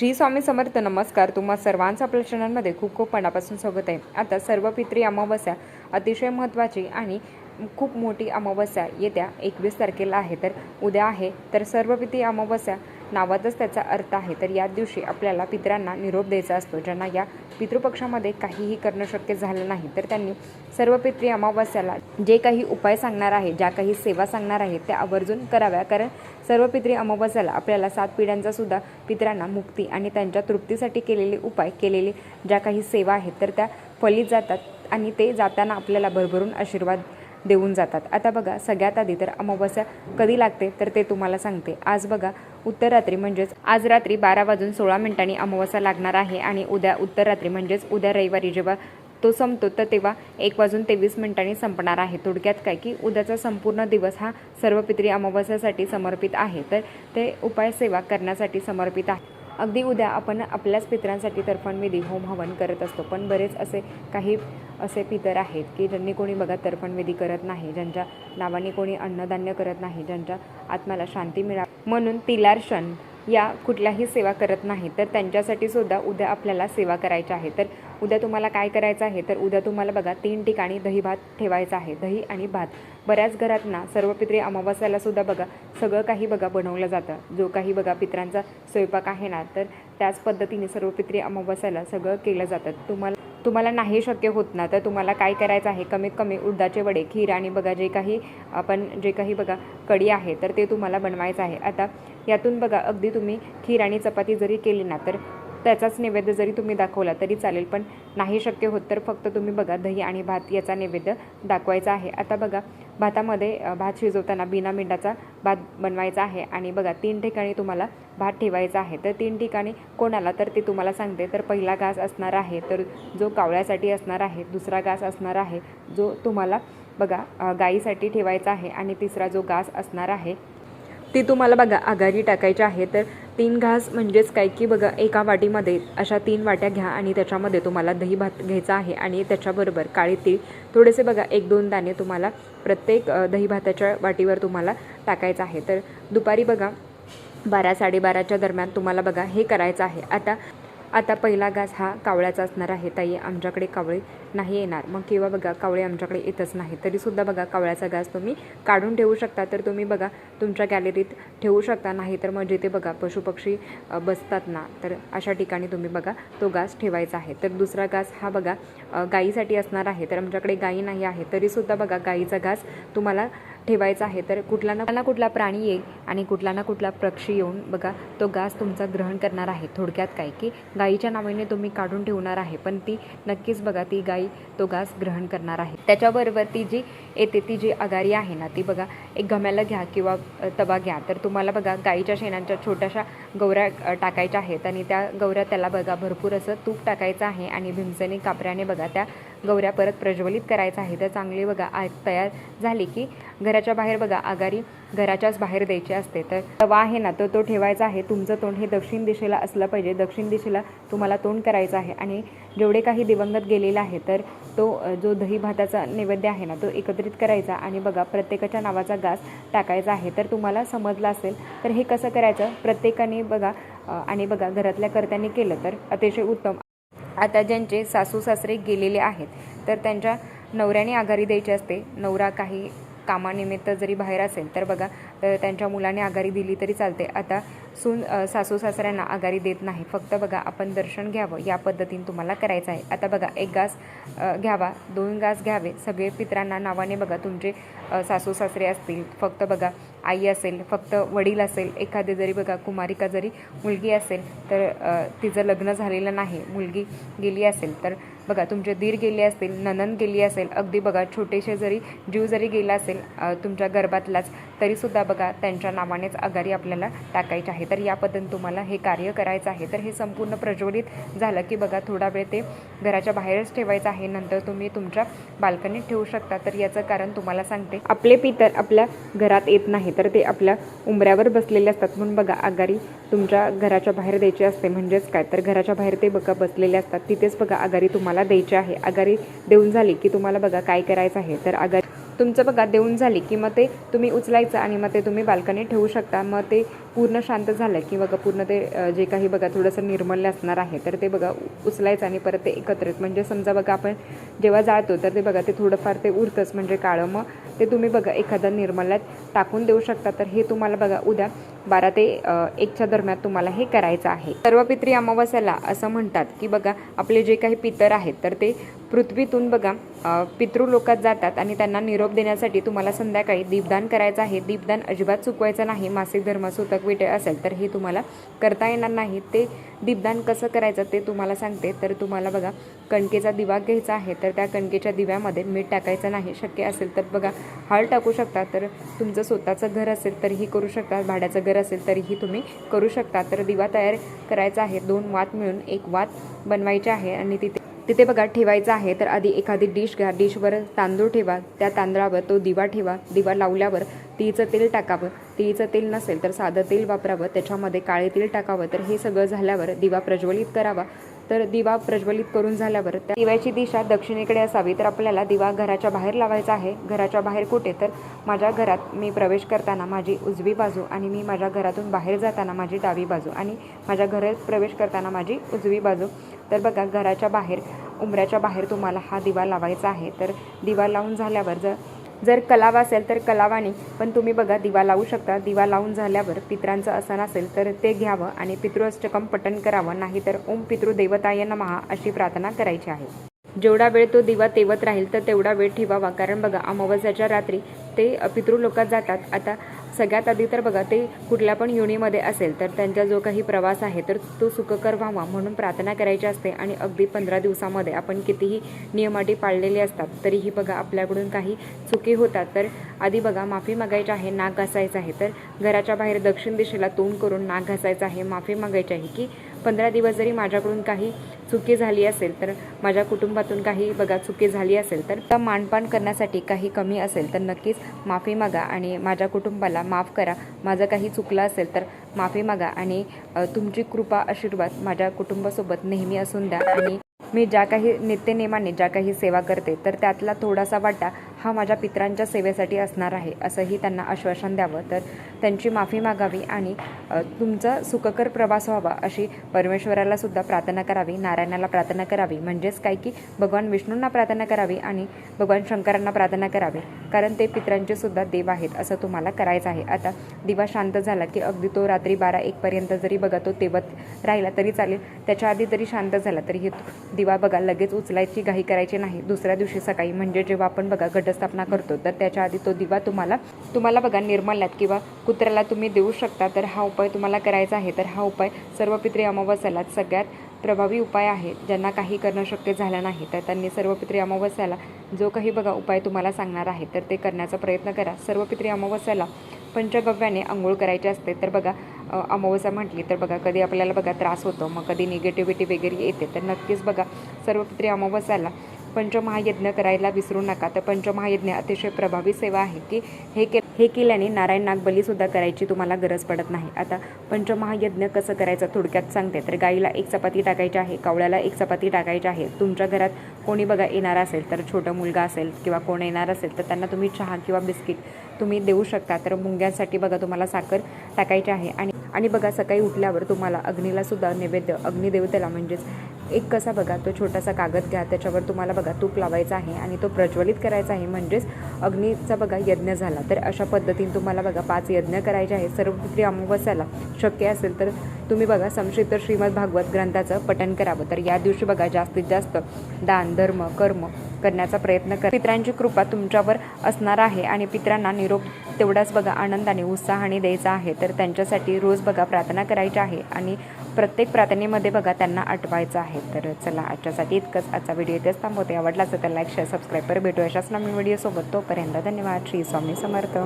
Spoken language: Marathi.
श्री स्वामी समर्थ नमस्कार. तुम्हा सर्वांचं आपल्या चॅनलमध्ये खूप खूप मनापासून स्वागत आहे. आता सर्व पित्री अमावस्या अतिशय महत्त्वाची आणि खूप मोठी अमावस्या येत्या एकवीस तारखेला आहे. तर उद्या आहे. तर सर्व पित्री अमावस्या नावातच त्याचा अर्थ आहे. तर या दिवशी आपल्याला पितरांना निरोप द्यायचा असतो. ज्यांना या पितृपक्षामध्ये काहीही करणं शक्य झालं नाही तर त्यांनी सर्व पित्री अमावस्याला जे काही उपाय सांगणार आहे ज्या काही सेवा सांगणार आहे त्या आवर्जून कराव्या. कारण सर्व पित्री अमावस्याला आपल्याला सात पिढ्यांचा सुद्धा पितरांना मुक्ती आणि त्यांच्या तृप्तीसाठी केलेले उपाय केलेले ज्या काही सेवा आहेत तर त्या फलित जातात आणि ते जाताना आपल्याला भरभरून आशीर्वाद देऊन जातात. आता बघा सगळ्यात आधी तर अमावस्या कधी लागते? तर ते तुम्हाला सांगते. आज बघा उत्तर रात्री म्हणजेच आज रात्री बारा वाजून सोळा मिनिटांनी अमावस्या लागणार आहे आणि उद्या उत्तर रात्री म्हणजेच उद्या रविवारी जेव्हा तो संपतो तर तेव्हा एक वाजून तेवीस मिनिटांनी संपणार आहे. थोडक्यात काय की उद्याचा संपूर्ण दिवस हा सर्व पित्री अमावस्यासाठी समर्पित आहे. तर ते उपाय सेवा करण्यासाठी समर्पित आहे. अगदी उद्या आपण आपल्याच पितरांसाठी तर्पणविधी होम हवन करत असतो. पण बरेच असे काही असे पितर आहेत की ज्यांनी कोणी बघा तर्पणविधी करत नाही ज्यांच्या नावाने कोणी अन्नधान्य करत नाही ज्यांच्या आत्म्याला शांती मिळा म्हणून तिलार्शन या कुठल्याही सेवा करत नाही तर त्यांच्यासाठी सुद्धा उद्या आपल्याला सेवा करायची आहे तर उद्या तुम्हाला काय करायचं आहे? तर उद्या तुम्हाला बघा तीन ठिकाणी दही भात ठेवायचा आहे. दही आणि भात. बऱ्याच घरात ना सर्व पित्री अमावस्याला सुद्धा बघा सगळं काही बघा बनवलं जातं. जो काही बघा पित्रांचा स्वयंपाक आहे ना तर त्याच पद्धतीने सर्व पित्री अमावास्याला सगळं केलं जातं. तुम्हाला तुम्हाला नाही शक्य होत ना तर तुम्हाला काय करायचं आहे? कमीत कमी उडदाचे वडे खीर आणि बघा जे काही आपण जे काही बघा कढी आहे तर ते तुम्हाला बनवायचं आहे. आता यातून बघा अगदी तुम्ही खीर आणि चपाती जरी केली ना तर त्याचाच नैवेद्य जरी तुम्ही दाखवला तरी चालेल पण नाही शक्य होत तर फक्त तुम्ही बघा दही आणि भात याचा नैवेद्य दाखवायचा आहे. आता बघा भातामध्ये भात शिजवताना बिना मिठाचा भात बनवायचा आहे आणि बघा तीन ठिकाणी तुम्हाला भात ठेवायचा आहे. तर तीन ठिकाणी कोणाला तर ते तुम्हाला सांगते तर पहिला घास असणार आहे तर जो कावळ्यासाठी असणार आहे दुसरा घास असणार आहे जो तुम्हाला बघा गाईसाठी ठेवायचा आहे आणि तिसरा जो घास असणार आहे ती तुम्हाला बघा आघाडी टाकायची आहे तर तीन घास म्हणजेच काय की बघा एका वाटीमध्ये अशा तीन वाट्या घ्या आणि त्याच्यामध्ये तुम्हाला दही भात घ्यायचा आहे आणि त्याच्याबरोबर काळी तीळ. थोडेसे बघा एक दोन दाणे तुम्हाला प्रत्येक दही भाताच्या वाटीवर तुम्हाला टाकायचं आहे. तर दुपारी बघा बारा साडेबाराच्या दरम्यान तुम्हाला बघा हे करायचं आहे. आता आता पहिला घास हा कावळ्याचा असणार आहे. ताई आमच्याकडे कावळे नाही येणार. मग किंवा बघा कावळे आमच्याकडे येतच नाही. तरीसुद्धा बघा कावळ्याचा घास तुम्ही काढून ठेवू शकता. तर तुम्ही बघा तुमच्या गॅलरीत ठेवू शकता. नाही तर मग जिथे बघा पशुपक्षी बसतात ना तर अशा ठिकाणी तुम्ही बघा तो घास ठेवायचा आहे. तर दुसरा घास हा बघा गाईसाठी असणार आहे. तर आमच्याकडे गाई नाही आहे. तरीसुद्धा बघा गाईचा घास तुम्हाला ठेवायचा आहे. तर कुठला ना कुठला कुठला प्राणी येईल आणि कुठला ना कुठला पक्षी येऊन बघा तो घास तुमचा ग्रहण करणार आहे. थोडक्यात काय की गाईच्या नावाने तुम्ही काढून ठेवणार आहे पण ती नक्कीच बघा ती गाई तो घास ग्रहण करणार आहे. त्याच्याबरोबर ती जी येते ती जी अगारी आहे ना ती बघा एक गम्याला घ्या किंवा तबा घ्या. तर तुम्हाला बघा गाईच्या शेणांच्या छोट्याशा गौऱ्या टाकायच्या आहेत आणि त्या गौऱ्या त्याला बघा भरपूर असं तूप टाकायचं आहे आणि भीमसेनी कापऱ्याने बघा त्या गौऱ्या परत प्रज्वलित करायचं आहे. तर चांगली बघा आग तयार झाली की घराच्या बाहेर बघा आगारी घराच्याच बाहेर द्यायची असते. तर तवा आहे ना तो तो ठेवायचा आहे. तुमचं तोंड हे दक्षिण दिशेला असलं पाहिजे. दक्षिण दिशेला तुम्हाला तोंड करायचं आहे. आणि जेवढे काही दिवंगत गेलेला आहे तर तो जो दही भाताचा नैवेद्य आहे ना तो एकत्रित करायचा आणि बघा प्रत्येकाच्या नावाचा घास टाकायचा आहे. तर तुम्हाला समजलं असेल तर हे कसं करायचं? प्रत्येकाने बघा आणि बघा घरातल्या कर्त्यांनी केलं तर अतिशय उत्तम. आता ज्यांचे सासू सासरे गेलेले आहेत तर त्यांच्या नवऱ्याने आघारी द्यायची असते. नवरा काही कामानिमित्त जरी बाहेर असेल तर बघा त्यांच्या मुलाने आघारी दिली तरी चालते. आता सून सासू सासऱ्यांना आघारी देत नाही. फक्त बघा आपण दर्शन घ्यावं या पद्धतीने तुम्हाला करायचं आहे. आता बघा एक घास घ्यावा दोन घास घ्यावे. सगळे पित्रांना नावाने बघा तुमचे सासू सासरे असतील. फक्त बघा आई असेल फक्त वडील असेल एखादे जरी बघा कुमारिका जरी मुलगी असेल तर तिचं लग्न झालेलं नाही मुलगी गेली असेल तर बघा तुमचे दीर गेले असतील ननन गेली असेल अगदी बघा छोटेसे जरी जीव जरी गेला असेल तुमच्या गर्भातलाच तरीसुद्धा बघा त्यांच्या नावानेच आघाडी आपल्याला टाकायची आहे. तर या पद्धतीने तुम्हाला हे कार्य करायचं आहे. तर हे संपूर्ण प्रज्वलित झालं की बघा थोडा वेळ ते घराच्या बाहेरच ठेवायचं आहे. नंतर तुम्ही तुमच्या बाल्कनीत ठेवू शकता. तर याचं कारण तुम्हाला सांगते. आपले पितर आपल्या घरात येत नाही. तर ते आपल्या उंबऱ्यावर बसलेले असतात. म्हणून बघा आघाडी तुमच्या घराच्या बाहेर द्यायची असते. म्हणजेच काय? तर घराच्या बाहेर ते बघा बसलेले असतात. तिथेच बघा आगारी तुम्हाला द्यायची आहे. आगारी देऊन झाली की तुम्हाला बघा काय करायचं आहे. तर आगारी तुमचं बघा देऊन झाली की मग ते तुम्ही उचलायचं आणि मग ते तुम्ही बाल्कनीत ठेवू शकता. मग ते पूर्ण शांत झालं की बघा पूर्ण ते जे काही बघा थोडंसं निर्मल्य असणार आहे तर ते बघा उचलायचं आणि परत ते एकत्रित. म्हणजे समजा बघा आपण जेव्हा जाळतो तर ते बघा ते थोडंफार ते उरतंच म्हणजे काळं. मग ते तुम्ही बघा एखाद्या निर्मल्यात टाकून देऊ शकता. तर हे तुम्हाला बघा उद्या बारा ते एकच्या दरम्यान तुम्हाला हे करायचं आहे. सर्व पित्री अमावस्याला असं म्हणतात की बघा आपले जे काही पितर आहेत तर ते पृथ्वीतून बघा पितृलोकात जातात आणि त्यांना निरोप देण्यासाठी तुम्हाला संध्याकाळी दीपदान करायचं आहे. दीपदान अजिबात चुकवायचं नाही. मासिक धर्म सुतक विटे असेल तर हे तुम्हाला करता येणार नाही. ते दीपदान कसं करायचं ते तुम्हाला सांगते. तर तुम्हाला बघा कणकेचा दिवा घ्यायचा आहे तर त्या कणकेच्या दिव्यामध्ये मीठ टाकायचं नाही. शक्य असेल तर बघा हळ टाकू शकता. तर तुमचं स्वतःचं घर असेल तरीही करू शकता. भाड्याचं घर असेल तरीही तुम्ही करू शकता. तर दिवा तयार करायचा आहे. दोन वात मिळून एक वात बनवायचे आहे आणि तिथे तिथे बघा ठेवायचं आहे तर आधी एखादी डिश घ्या. डिशवर तांदूळ ठेवा. त्या तांदळावर तो दिवा ठेवा. दिवा लावल्यावर तिळचं तेल टाकावं. तिळचं तेल नसेल तर साधं तेल वापरावं. त्याच्यामध्ये काळे तेल टाकावं. तर हे सगळं झाल्यावर दिवा प्रज्वलित करावा. तर दिवा प्रज्वलित करून झाल्यावर त्या दिव्याची दिशा दक्षिणेकडे असावी. तर आपल्याला दिवा घराच्या बाहेर लावायचा आहे. घराच्या बाहेर कुठे? तर माझ्या घरात मी प्रवेश करताना माझी उजवी बाजू आणि मी माझ्या घरातून बाहेर जाताना माझी डावी बाजू आणि माझ्या घरात प्रवेश करताना माझी उजवी बाजू. तर बघा घराच्या बाहेर उंबऱ्याच्या बाहेर तुम्हाला हा दिवा लावायचा आहे. तर दिवा लावून झाल्यावर जर जर कलाव असेल तर कलावाने पण तुम्ही बघा दिवा लावू शकता. दिवा लावून झाल्यावर पित्रांचं आसन असेल तर ते घ्यावं आणि पितृअष्टकम पटन करावं. नाहीतर ओम पितृदेवताय नमहा अशी प्रार्थना करायची आहे. जेवढा वेळ तो दिवा तेवत राहील तर तेवढा वेळ ठेवावा. कारण बघा अमावस्याच्या रात्री ते पितृलोकात जातात. आता सगळ्यात आधी तर बघा ते कुठल्या पण युनीमध्ये असेल तर त्यांचा जो काही प्रवास आहे तर तो सुखकर व्हावा म्हणून प्रार्थना करायची असते. आणि अगदी पंधरा दिवसामध्ये आपण कितीही नियमाटी पाळलेले असतात तरीही बघा आपल्याकडून काही चुकी होतात. तर आधी बघा माफी मागायची आहे नाक घासायचं आहे. तर घराच्या बाहेर दक्षिण दिशेला तोंड करून नाक घासायचं आहे माफी मागायची आहे की पंधरा दिवस जरी माझ्याकडून काही चुकी झाली असेल तर माझ्या कुटुंबातून काही बघा चुकी झाली असेल तर त्या मानपान करण्यासाठी काही कमी असेल तर नक्कीच माफी मागा आणि माझ्या कुटुंबाला माफ करा. माझं काही चुकलं असेल तर माफी मागा आणि तुमची कृपा आशीर्वाद माझ्या कुटुंबासोबत नेहमी असून द्या. आणि मी ज्या काही नित्यनेमाने ज्या काही सेवा करते तर त्यातला थोडासा वाटा हा माझ्या पित्रांच्या सेवेसाठी असणार आहे असंही त्यांना आश्वासन द्यावं. तर त्यांची माफी मागावी आणि तुमचा सुखकर प्रवास व्हावा अशी परमेश्वराला सुद्धा प्रार्थना करावी नारायणाला प्रार्थना करावी. म्हणजेच काय की भगवान विष्णूंना प्रार्थना करावी आणि भगवान शंकरांना प्रार्थना करावी. कारण ते पित्रांचे सुद्धा देव आहेत असं तुम्हाला करायचं आहे. आता दिवा शांत झाला की अगदी तो रात्री बारा एकपर्यंत जरी बघा तो तेवत राहिला तरी चालेल. त्याच्या आधी जरी शांत झाला तरी हे दिवा बघा लगेच उचलायची घाई करायची नाही. दुसऱ्या दिवशी सकाळी म्हणजे जेव्हा आपण बघा घटस्थापना करतो तर त्याच्या आधी तो दिवा तुम्हाला तुम्हाला बघा निर्मल्यात किंवा कुत्र्याला तुम्ही देऊ शकता तर हा उपाय तुम्हाला करायचा आहे. तर हा उपाय सर्व पित्री अमावस्याला सगळ्यात प्रभावी उपाय आहे ज्यांना काही करणं शक्य झालं नाही तर त्यांनी सर्व पित्री अमावस्याला जो काही बघा उपाय तुम्हाला सांगणार आहे तर ते करण्याचा प्रयत्न करा. सर्व पित्री अमावस्याला पंचगव्याने आंघोळ करायची असते तर बघा अमावस्या म्हटली तर बघा कधी आपल्याला बघा त्रास होतो मग कधी निगेटिव्हिटी वगैरे येते तर नक्कीच बघा सर्व पित्री अमावस्याला पंचमहायज्ञ करायला विसरू नका. तर पंचमहायज्ञ अतिशय प्रभावी सेवा आहे की हे के हे केल्याने नारायण नागबलीसुद्धा करायची तुम्हाला गरज पडत नाही. आता पंचमहायज्ञ कसं करायचं थोडक्यात सांगते. तर गाईला एक चपाती टाकायची आहे कावळ्याला एक चपाती टाकायची आहे. तुमच्या घरात कोणी बघा येणार असेल तर छोटा मुलगा असेल किंवा कोण येणार असेल तर त्यांना तुम्ही चहा किंवा बिस्किट तुम्ही देऊ शकता. तर मुंग्यांसाठी बघा तुम्हाला साखर टाकायची आहे. आणि आणि बघा सकाळी उठल्यावर तुम्हाला अग्नीलासुद्धा नैवेद्य अग्निदेवतेला म्हणजेच एक कसा बघा तो छोटासा कागद घ्या त्याच्यावर तुम्हाला बघा तूप लावायचा आहे आणि तो प्रज्वलित करायचा आहे. म्हणजेच अग्नीचा बघा यज्ञ झाला. तर अशा पद्धतीने तुम्हाला बघा पाच यज्ञ करायचे आहे सर्वपुत्री अमावस्याला शक्य असेल तर तुम्ही बघा संक्षिप्त श्रीमद भागवत ग्रंथाचं पठण करावं. तर या दिवशी बघा जास्तीत जास्त दान धर्म कर्म करण्याचा प्रयत्न करा. पित्रांची कृपा तुमच्यावर असणार आहे आणि पित्रांना निरोप तेवढाच बघा आनंदाने उत्साहाने द्यायचा आहे. तर त्यांच्यासाठी रोज बघा प्रार्थना करायची आहे आणि प्रत्येक प्रार्थनेमध्ये बघा त्यांना आठवायचं आहे. तर चला आजच्यासाठी इतकंच. आजचा व्हिडिओ इथेच थांबवते. आवडला असेल तर लाईक शेअर सबस्क्राईब कर. भेटू अशाच नवीन व्हिडिओसोबत तोपर्यंत धन्यवाद. श्री स्वामी समर्थ.